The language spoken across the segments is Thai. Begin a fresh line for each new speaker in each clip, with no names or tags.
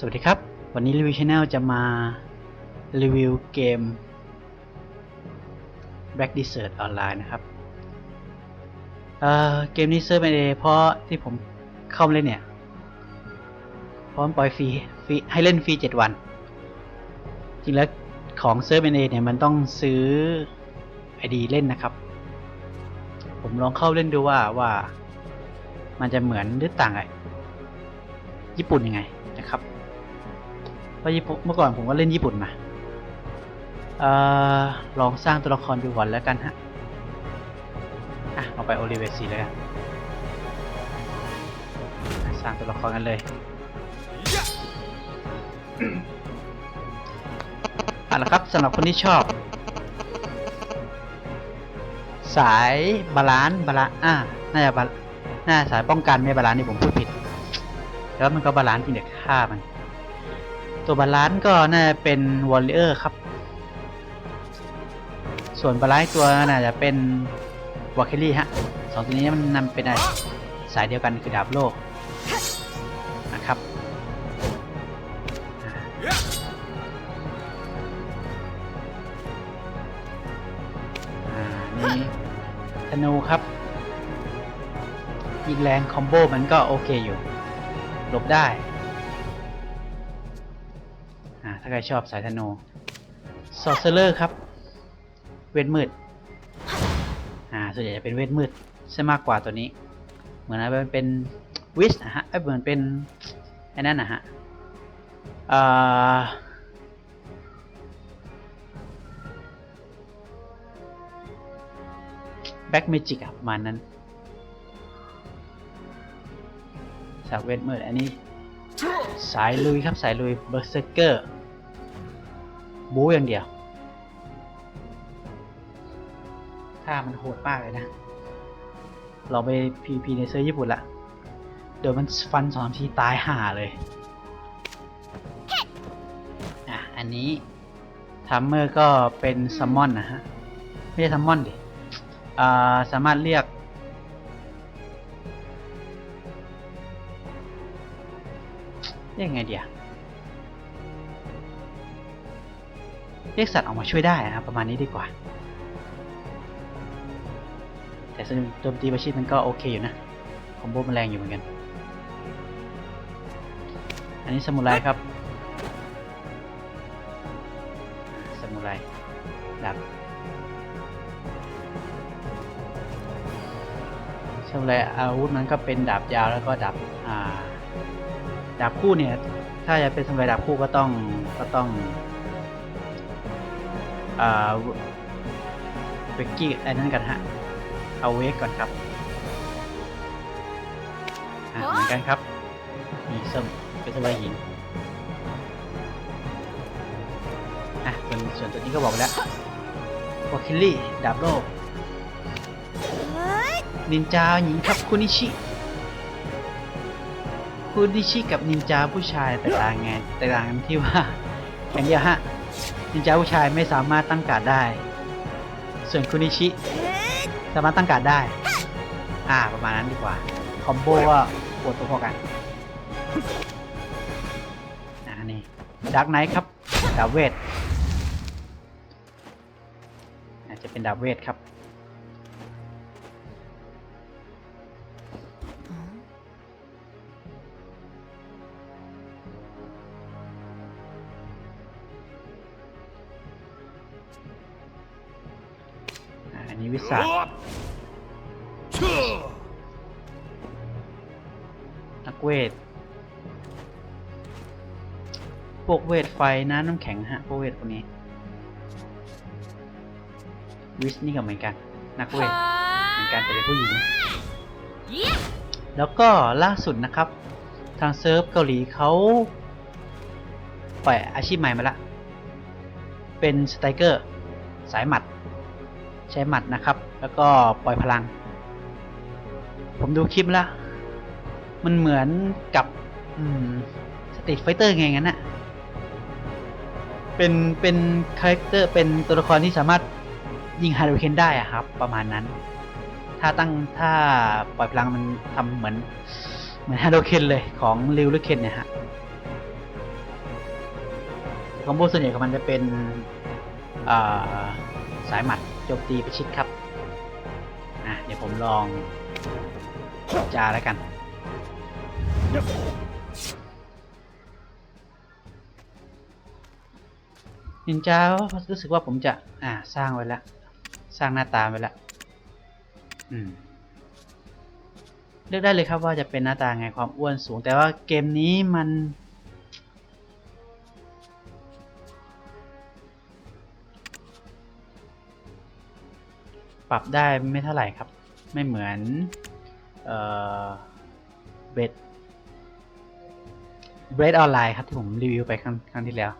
สวัสดีครับ วันนี้รีวิวช anel จะมารีวิวเกม Black Desert Online นะครับเเกมนี้เซิร์ฟเอเพราะที่ผมเข้ามาเล่นเนี่ย พร้อมปล่อยฟรีฟรีให้เล่นฟรี 7 วัน จริงแล้วของเซิร์ฟเอเนี่ยมันต้องซื้อ ID เล่นนะครับ ผมลองเข้าเล่นดูว่าว่ามันจะเหมือนหรือต่างกับญี่ปุ่นยังไงนะครับ ราะญี่ปุ่นเมื่อก่อนผมก็เล่นญี่ปุ่นมาเอ่อลองสร้างตัวละครดูก่อนแล้วกันฮะ อะ เอาไปโอลิเวซีแล้วกันสร้างตัวละครกันเลยเอะแล้วครับสำหรับคนที่ชอบ สายบาลานซ์บาลานอ่าน่าจะบาน่าสายป้องกันไม่บาลานซ์นี่ผมพูดผิด แล้วมันก็บาลานซ์ที่เด็กฆ่ามัน ตัวบาลานซ์ก็น่าจะเป็นวอลเลอร์ครับ ส่วนบาลานซ์ตัวน่าจะเป็นวอลเคลลี่ฮะสองตัวนี้มันนำเป็นไรสายเดียวกันคือดาบโลกนะครับนี่ธนูครับ ยิงแรงคอมโบมันก็โอเคอยู่หลบได้ ถ้าใครชอบสายธนูซอ r เซอร์ครับ เวทมืด อ่า ส่วนใหญ่จะเป็นเวทมืดใช่มากกว่าตัวนี้ เหมือนมันเป็นวิสนะฮะเอ้ยเหมือนเป็นไอ้นั่นนะฮะอ่าแบ็กเมจิกอะประมาณนั้นสายเวทมืดอันนี้ สายลุยครับสายลุยเบอร์เซอร์เกอร์ บู๊อย่างเดียวถ้ามันโหดมากเลยนะ เราไปพีพีในเซิร์ฟญี่ปุ่นละเดี๋ยวมันฟันสองทีตายห่าเลยอะอันนี้ทัมเมอร์ก็เป็นซัมมอนนะฮะ ไม่ใช่ซัมมอนดิอ่าสามารถเรียกเรียกไงเดีย เรียกสัตว์ออกมาช่วยได้นะครับประมาณนี้ดีกว่า แต่ส่วนโจมตีประชิดมันก็โอเคอยู่นะคอมโบมันแรงอยู่เหมือนกัน อันนี้สมุไรครับสมุไรดาบสมุไรอาวุธมันก็เป็นดาบยาวแล้วก็ดาบอ่าดาบคู่เนี่ยถ้าจะเป็นสมัยดาบคู่ก็ต้องก็ต้อง อ่าเวกกี้ไอ้นั่นกันฮะ เอาเวกก่อนครับอะเหมือนกันครับมีสมเป็นสมัยหินอะส่วนส่วนตัวนี้ก็บอกไปแล้ววอคิลลี่ดาบโลกนินจาหญิงครับคุนิชิคุณดิชิกับนินจาผู้ชายแตกต่างไงแตกต่างกันที่ว่าอย่างเดียวฮะ นินจาผู้ชายไม่สามารถตั้งการดได้ ส่วนคุนิชิสามารถตั้งการดได้ อ่าประมาณนั้นดีกว่า คอมโบก็ปวดตัวพอกันอ่านี่ดักไนท์ครับดาบเวทอาจจะเป็นดาบเวทครับ วิสานักเวทพวกเวทไฟน้ำน้ำแข็งฮะพวกเวทพวกนี้ วิสนี่ก็เหมือนกัน นักเวทเหมือนกันแต่เป็นผู้หญิง แล้วก็ล่าสุดนะครับ ทางเซิร์ฟเกาหลีเขาปล่อยอาชีพใหม่มาละ เป็นสไตรเกอร์ สายหมัด ใช้หมัดนะครับ แล้วก็ปล่อยพลัง ผมดูคลิปแล้ว มันเหมือนกับสตรีทไฟเตอร์ไงงั้นน่ะเป็น เป็นคาแรคเตอร์เป็นตัวละครที่สามารถยิงฮาริเคนได้อะครับ ประมาณนั้น ถ้าตั้งถ้าปล่อยพลังมันทำเหมือน เหมือนฮาริเคนเลยของริวหรือเคนเนี่ยฮะคอมโบส่วนใหญ่ของมันจะเป็นสายหมัด โจมตีประชิดครับอะเดี๋ยวผมลองจาแล้วกันนินจารู้สึกว่าผมจะอ่าสร้างไว้แล้ว สร้างหน้าตาไว้แล้วอืมเลือกได้เลยครับว่าจะเป็นหน้าตาไงความอ้วนสูง แต่ว่าเกมนี้มัน ปรับได้ไม่เท่าไหร่ครับ ไม่เหมือนเอ่อเบดเบดออนไลน์ครับที่ผมรีวิวไปครั้งครั้งที่แล้ว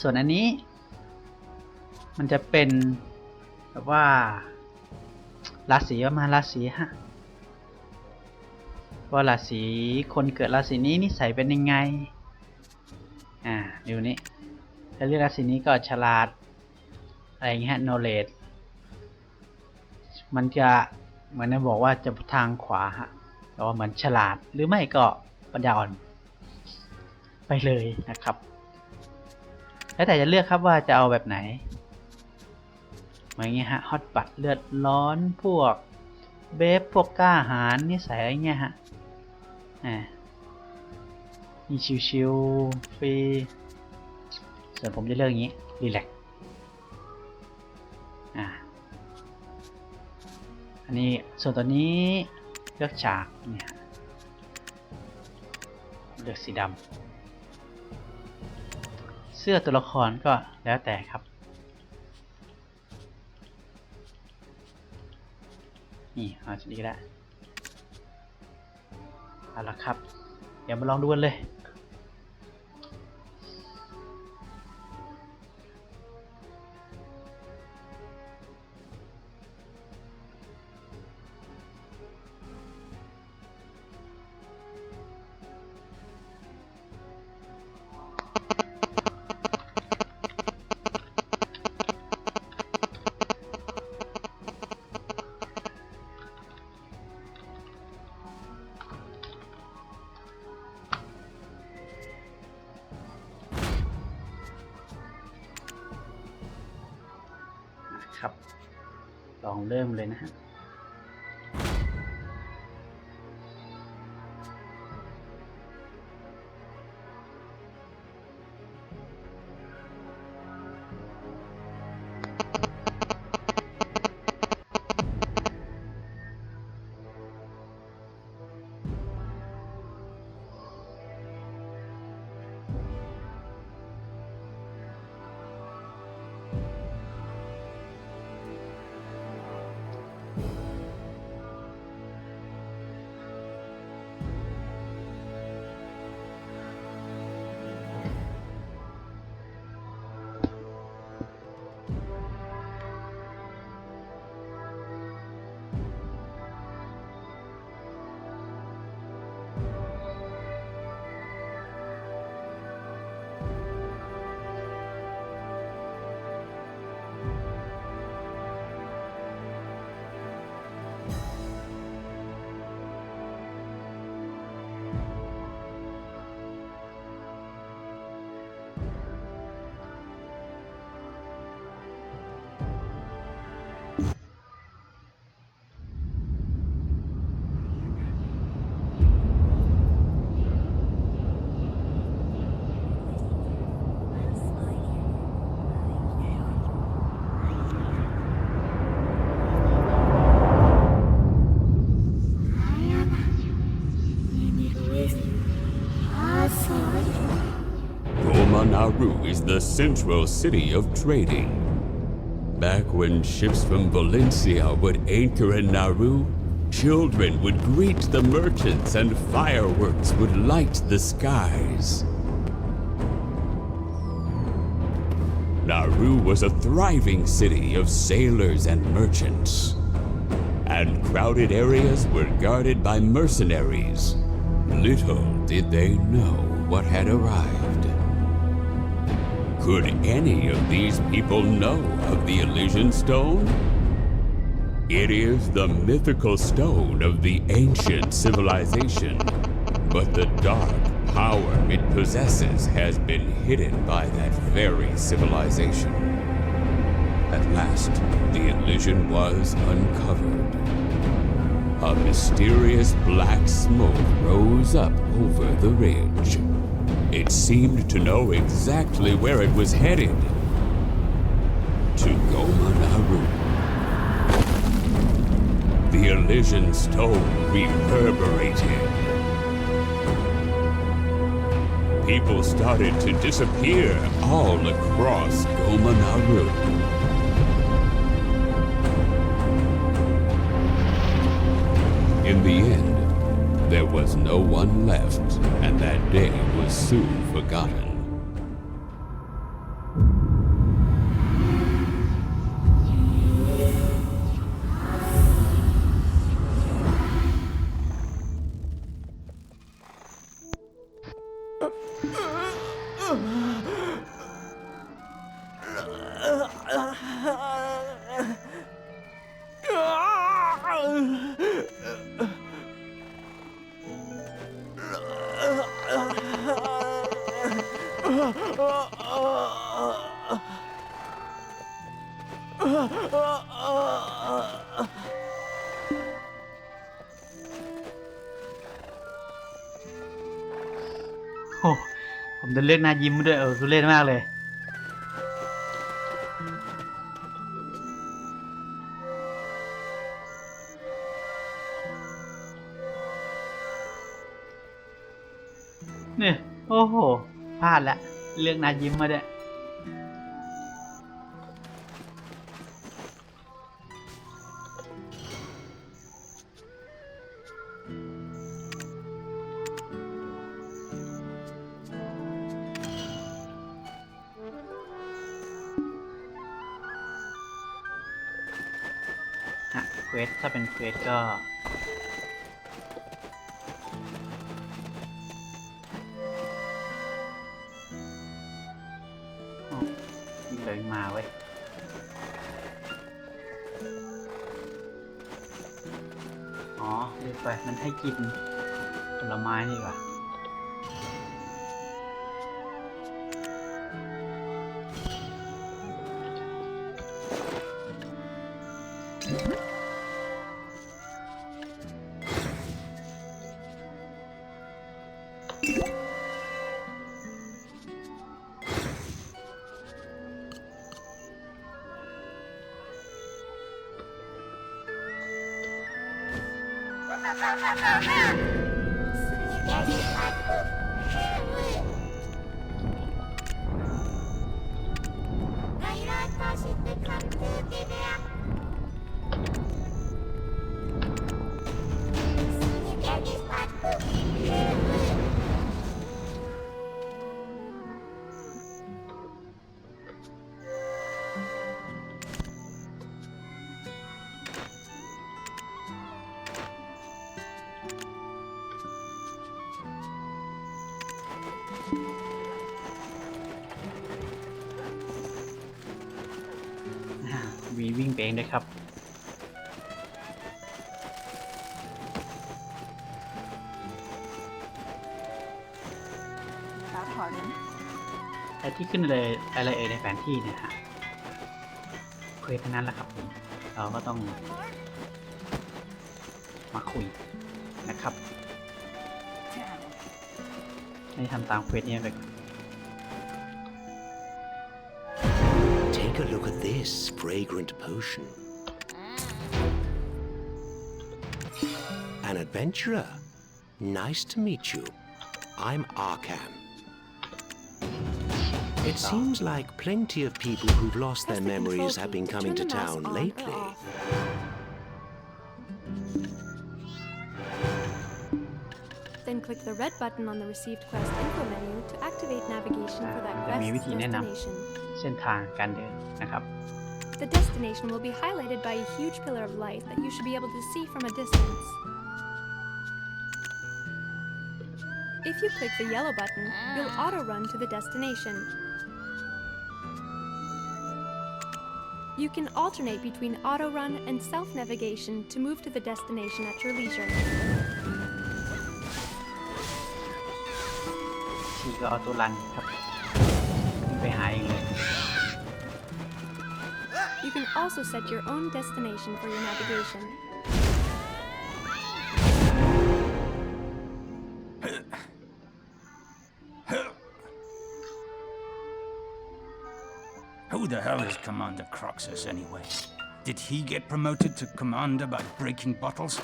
ส่วนอันนี้ มันจะเป็นแบบว่าราศีประมาณราศีฮะว่าราศีคนเกิดราศีนี้นิสัยเป็นยังไง อ่าดูนี่ ถ้าเรียกราศีนี้ก็ฉลาด อะไรอย่างเงี้ย knowledge มันจะเหมือนบอกว่าจะทางขวาฮะแต่ว่าเหมือนฉลาดหรือไม่ก็ปัญญาอ่อน ไปเลยนะครับ แล้วแต่จะเลือกครับว่าจะเอาแบบไหนเหมือนอย่างเงี้ยฮะฮอตบัตเลือดร้อนพวกเบฟพวกกล้าหาญนิสัยอะไรเงี้ยฮะอ่ามีชิวๆฟรี ส่วนผมจะเลือกอย่างนี้ รีแลกอ่าอันนี้ส่วนตัวนี้เลือกฉากเนี่ยเลือกสีดำเสื้อตัวละครก็แล้วแต่ครับนี่เอาชุดนี้ก็ได้เอาละครับ เดี๋ยวมาลองดูกันเลย องเริ่มเลยนะฮะ
the central city of trading. Back when ships from Valencia would anchor in Nauru, children would greet the merchants and fireworks would light the skies. Nauru was a thriving city of sailors and merchants. And crowded areas were guarded by mercenaries. Little did they know what had arrived. Could any of these people know of the Elysian Stone? It is the mythical stone of the ancient civilization, but the dark power it possesses has been hidden by that very civilization. At last, the illusion was uncovered. A mysterious black smoke rose up over the ridge. It seemed to know exactly where it was headed. To Gomanaru. The Elysian stone reverberated. People started to disappear all across Gomanaru. In the end, was no one left, and that day was soon forgotten.
ลือกหน้ายิ้มด้วยเออทุเล่นมากเลย เนี่ย โอ้โหพลาดละ เลือกหน้ายิ้มมาด้วย ก็อ๋อวิ่งไปวิ่งมาเว้ยอ๋อเรียกไปมันให้กินผลไม้นี่ดีกว่า องด้วยครับ
Beg pardon?
ไอ้ที่ขึ้นเลยอะไรเอ่ยในแผนที่เนี่ยฮะเควสทั้งนั้นแหละครับผมเราก็ต้องมาคุยนะครับ
Damn.
ให้ทำตามเควสนี้ไปก่อน
a look at this fragrant potion. An adventurer. Nice to meet you. I'm Arkan. It seems like plenty of people who've lost their
Press the control
memories have
key
been
to
coming
turn
to
the mask
town
on or
lately.
off. Then click the red button on the received quest info menu to activate navigation for that
จะมีวิ
quest's
ธีแนะน
destination. ำ
เส้นทางการเดิน นะครับ
The destination will be highlighted by a huge pillar of light that you should be able to see from a distance. If you click the yellow button, you'll auto-run to the destination. You can alternate between auto-run and self-navigation to move to the destination at your leisure.
สี่ก็ออ
Also set your own destination for your navigation.
Who the hell is Commander Croxus anyway? Did he get promoted to commander by breaking bottles?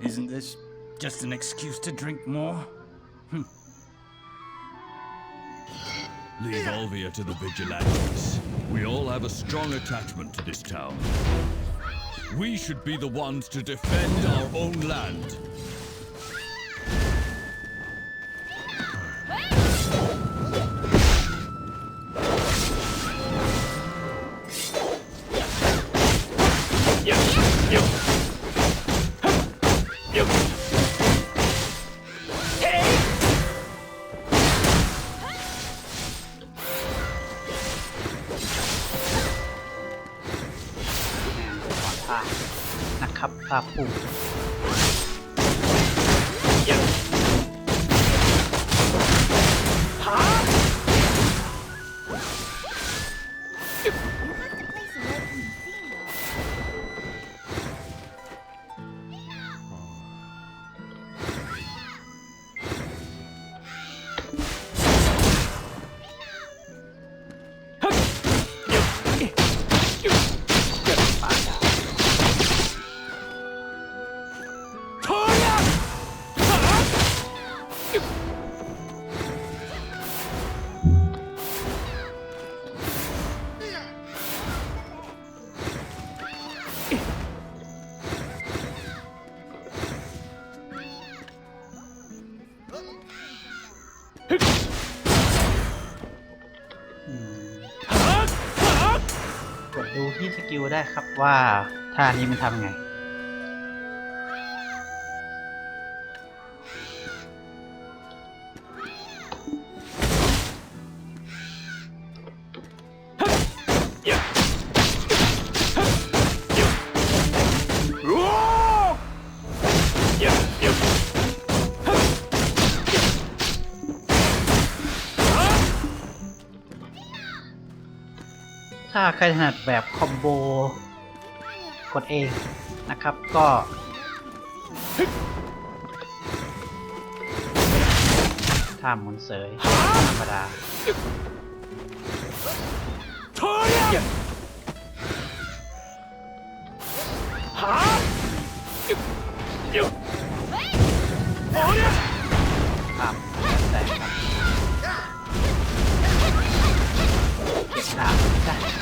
Isn't this just an excuse to drink more? Hmm.
Leave Olvia to the vigilantes. We all have a strong attachment to this town. We should be the ones to defend our own land..
น ว่าท่านี้มันทำไง ถ้าใครถนัดแบบคอมโบ กดเองนะครับก็ท่าหมุนเสยธรรมดาครับแต่ครับเก็บดาบได้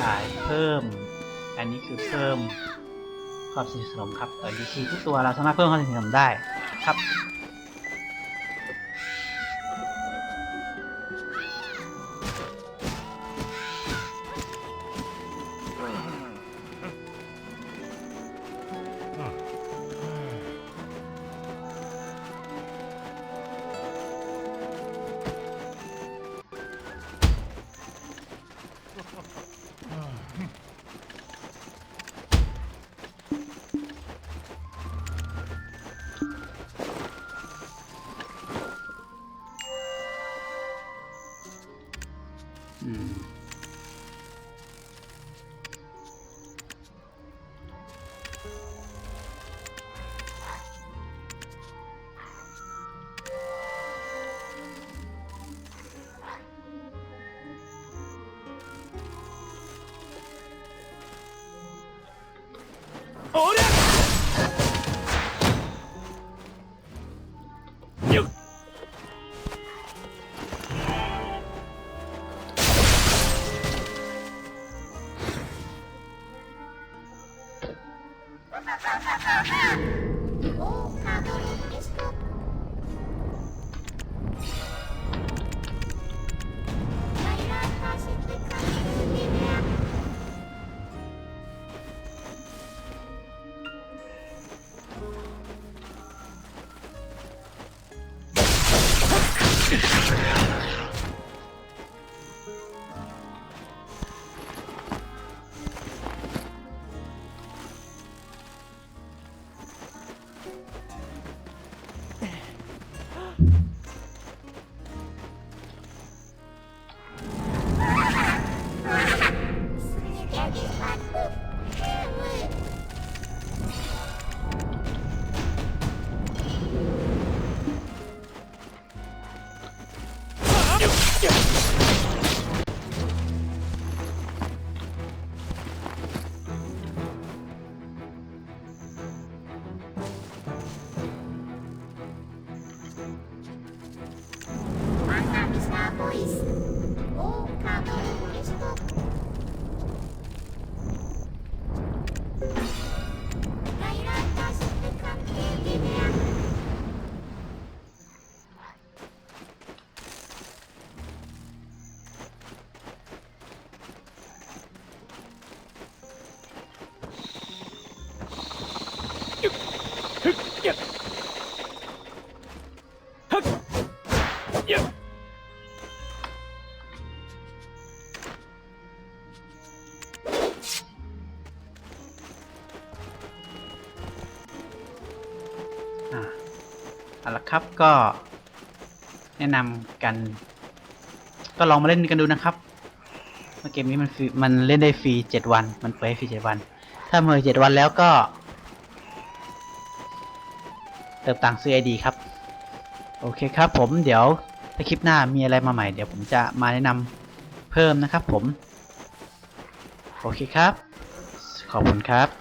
ขายเพิ่ม อันนี้คือเพิ่มความสนิทสนมครับเออ DC ทุกตัวเราสามารถเพิ่มความสนิทสนมได้ครับ อื ครับก็แนะนำกัน ก็ลองมาเล่นกันดูนะครับเกมนี้มันฟรีมันเล่นได้ฟรีเจ็ดวัน มันเปิดฟรีเจ็ดวัน ถ้าเมื่อเจ็ดวันแล้วก็ เติมตังค์ซื้อไอดีครับ โอเคครับผมเดี๋ยวถ้าคลิปหน้ามีอะไรมาใหม่ เดี๋ยวผมจะมาแนะนำเพิ่มนะครับผม โอเคครับ ขอบคุณครับ